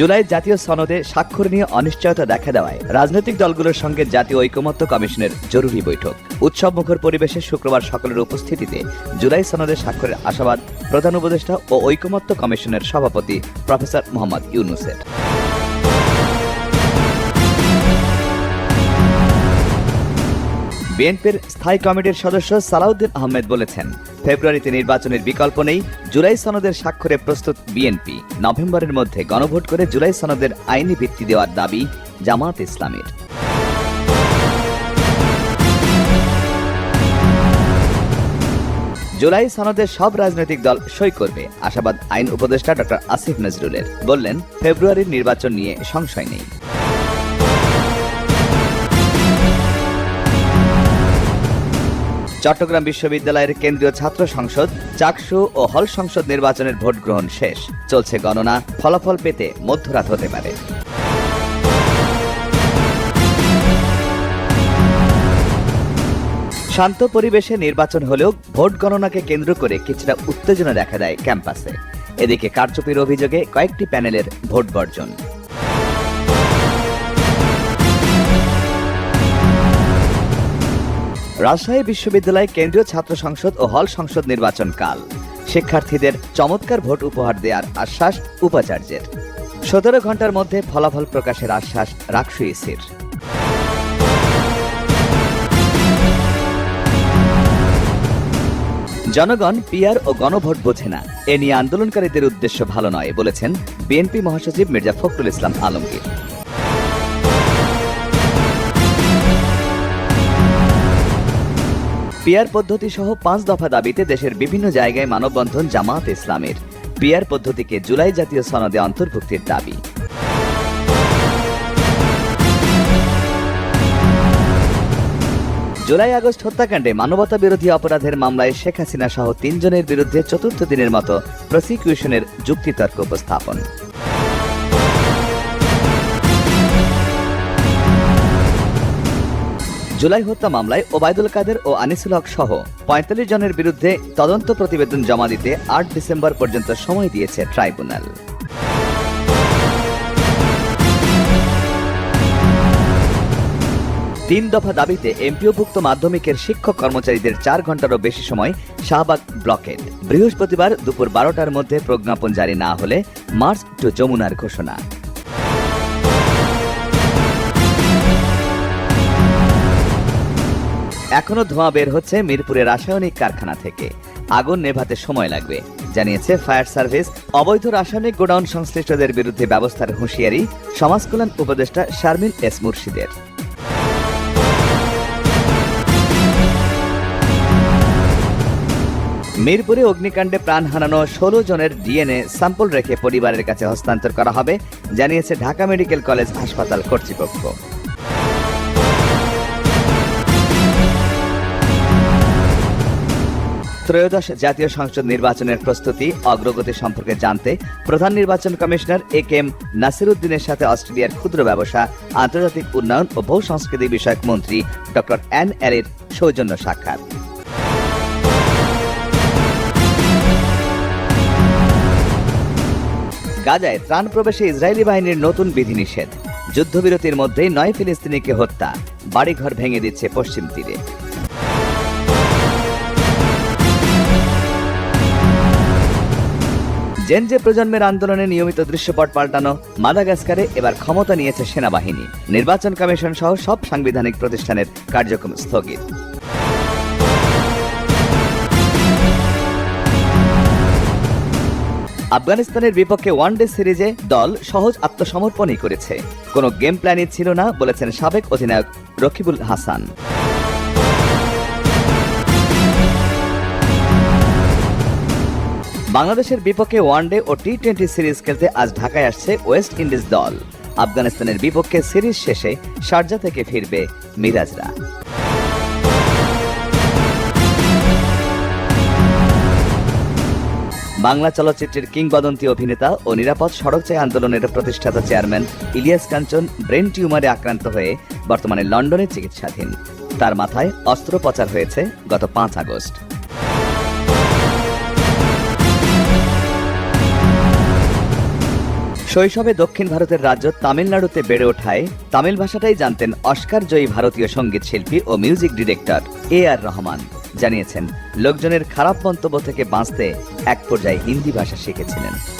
জুলাই জাতীয় সনদে স্বাক্ষর নিয়ে অনিশ্চয়তা দেখা দেওয়ায় রাজনৈতিক দলগুলোর সঙ্গে জাতীয় ঐকমত্য কমিশনের জরুরি বৈঠক। উৎসব মুখর পরিবেশে শুক্রবার সকলের উপস্থিতিতে জুলাই সনদে স্বাক্ষরের আশাবাদ প্রধান উপদেষ্টা ও ঐকমত্য কমিশনের সভাপতি প্রফেসর মোহাম্মদ ইউনুসের। বিএনপির স্থায়ী কমিটির সদস্য সালাউদ্দিন আহমেদ বলেছেন, ফেব্রুয়ারিতে নির্বাচনের বিকল্প নেই, জুলাই সনদের স্বাক্ষরে প্রস্তুত বিএনপি। নভেম্বরের মধ্যে গণভোট করে জুলাই সনদের আইনি ভিত্তি দেওয়ার দাবি জামাত ইসলামের। জুলাই সনদে সব রাজনৈতিক দল সই করবে, আশাবাদ আইন উপদেষ্টা ডক্টর আসিফ নজরুলের। বললেন, ফেব্রুয়ারির নির্বাচন নিয়ে সংশয় নেই। চট্টগ্রাম বিশ্ববিদ্যালয়ের কেন্দ্রীয় ছাত্র সংসদ, চাকসু ও হল সংসদ নির্বাচনের ভোট গ্রহণ শেষ। চলছে গণনা, ফলাফল পেতে মধ্যরাত হতে পারে। শান্ত পরিবেশে নির্বাচন হলেও ভোট গণনাকে কেন্দ্র করে কিছুটা উত্তেজনা দেখা দেয় ক্যাম্পাসে। এদিকে কারচুপির অভিযোগে কয়েকটি প্যানেলের ভোট বর্জন। রাজশাহী বিশ্ববিদ্যালয় কেন্দ্রীয় ছাত্র সংসদ ও হল সংসদ নির্বাচন কাল। শিক্ষার্থীদের চমৎকার ভোট উপহার দেওয়ার আশ্বাস উপাচার্যের। সতেরো ঘণ্টার মধ্যে ফলাফল প্রকাশের আশ্বাস রাখসু ইসির। জনগণ পিয়ার ও গণভোট বোঝে না। এ নিয়ে আন্দোলনকারীদের উদ্দেশ্য ভালো নয়, বলেছেন বিএনপি মহাসচিব মির্জা ফখরুল ইসলাম আলমগীর। পিয়ার পদ্ধতি সহ পাঁচ দফা দাবিতে দেশের বিভিন্ন জায়গায় মানববন্ধন জামাত ইসলামের। পিয়ার পদ্ধতিকে জুলাই জাতীয় সনদে অন্তর্ভুক্তির দাবি। জুলাই আগস্ট হত্যাকাণ্ডে মানবতা বিরোধী অপরাধের মামলায় শেখ হাসিনা সহ তিনজনের বিরুদ্ধে চতুর্থ দিনের মতো প্রসিকিউশনের যুক্তিতর্ক উপস্থাপন। জুলাই হত্যা মামলায় ওবায়দুল কাদের ও আনিসুল হক সহ পঁয়তাল্লিশ জনের বিরুদ্ধে তদন্ত প্রতিবেদন জমা দিতে আট ডিসেম্বর পর্যন্ত সময় দিয়েছে ট্রাইব্যুনাল। তিন দফা দাবিতে এমপিওভুক্ত মাধ্যমিকের শিক্ষক কর্মচারীদের চার ঘন্টারও বেশি সময় শাহবাগ ব্লকেট বৃহস্পতিবার দুপুর বারোটার মধ্যে প্রজ্ঞাপন জারি না হলে মার্চ টু যমুনার ঘোষণা। এখনও ধোঁয়া বের হচ্ছে মিরপুরের রাসায়নিক কারখানা থেকে। আগুন নেভাতে সময় লাগবে, জানিয়েছে ফায়ার সার্ভিস। অবৈধ রাসায়নিক গোডাউন সংশ্লিষ্টদের বিরুদ্ধে ব্যবস্থার হুঁশিয়ারি সমাজ কল্যাণ উপদেষ্টা শারমিন এস মুর্শিদের। মিরপুরে অগ্নিকাণ্ডে প্রাণ হারানো ষোলো জনের ডিএনএ স্যাম্পল রেখে পরিবারের কাছে হস্তান্তর করা হবে, জানিয়েছে ঢাকা মেডিকেল কলেজ হাসপাতাল কর্তৃপক্ষ। ত্রয়োদশ জাতীয় সংসদ নির্বাচনের প্রস্তুতি অগ্রগতি সম্পর্কে জানতে প্রধান নির্বাচন কমিশনার এ কে এম নাসিরুদ্দিনের সাথে অস্ট্রেলিয়ার ক্ষুদ্র ব্যবসা, আন্তর্জাতিক উন্নয়ন ও বহু সংস্কৃতি বিষয়ক মন্ত্রী ডক্টর এন এর সৌজন্য সাক্ষাৎ। গাজায় ত্রাণ প্রবেশে ইসরায়েলি বাহিনীর নতুন বিধিনিষেধ। যুদ্ধবিরতির মধ্যেই নয় ফিলিস্তিনিকে হত্যা। বাড়িঘর ভেঙে দিচ্ছে পশ্চিম তীরে। জেনজে প্রজন্মের আন্দোলনে নিয়মিত দৃশ্যপট পাল্টানো মাদাগাস্কারে এবার ক্ষমতা নিয়েছে সেনাবাহিনী। নির্বাচন কমিশন সহ সব সাংবিধানিক প্রতিষ্ঠানের কার্যক্রম স্থগিত। আফগানিস্তানের বিপক্ষে ওয়ানডে সিরিজে দল সহজ আত্মসমর্পণই করেছে। কোনো গেম প্ল্যানই ছিল না, বলেছেন সাবেক অধিনায়ক রকিবুল হাসান। বাংলাদেশের বিপক্ষে ওয়ানডে ও টি টোয়েন্টি সিরিজ খেলতে আজ ঢাকায় আসছে ওয়েস্ট ইন্ডিজ দল। আফগানিস্তানের বিপক্ষে সিরিজ শেষে শারজা থেকে ফিরবে মিরাজরা। বাংলা চলচ্চিত্রের কিংবদন্তি অভিনেতা ও নিরাপদ সড়ক চাই আন্দোলনের প্রতিষ্ঠাতা চেয়ারম্যান ইলিয়াস কাঞ্চন ব্রেন টিউমারে আক্রান্ত হয়ে বর্তমানে লন্ডনে চিকিৎসাধীন। তার মাথায় অস্ত্রোপচার হয়েছে গত পাঁচ আগস্ট। শৈশবে দক্ষিণ ভারতের রাজ্য তামিলনাড়ুতে বেড়ে ওঠায় তামিল ভাষাটাই জানতেন অস্কার জয়ী ভারতীয় সংগীত শিল্পী ও music director A R Rahman. জানিয়েছেন, লোকজনের খারাপ মন্তব্য থেকে বাঁচতে এক পর্যায়ে হিন্দি ভাষা শিখেছিলেন।